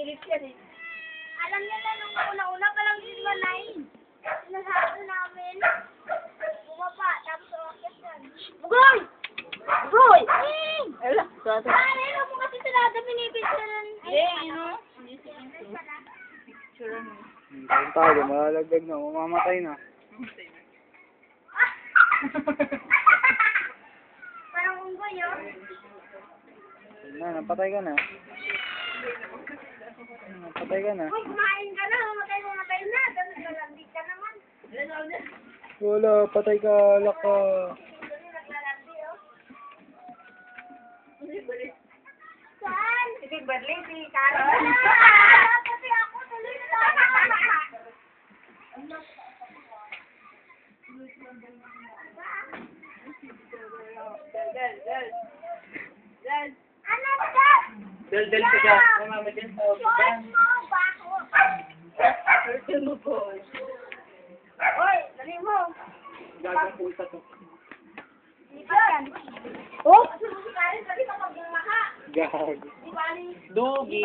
Galit yan eh. Alam niya na nung una-una pa lang si Manay. Sinasabi namin. Bumaba, tapos umakyat yan. Bugoy! Bugoy! Ala, sa Pare, ano mo kasi sinada pinipicturean? Eh, ano? Ang tayo, malalagdag na, mamamatay na. Parang unggoy, oh. Yun Na, napatay ka na. Napatay ka na. Uy, kumain ka na, mamatay mamatay na. Tapos naglalandi ka naman. Wala, patay ka, laka. Oh. Saan? Si Big Badley, si Karen. Ako tuloy na Del, del, del. Del. Ano ka? Dyan. Ay, mama, dyan sa Short mo, bako. Turtle mo po. Oy, dali mo. Gagang pusa to. Oh? Dugi.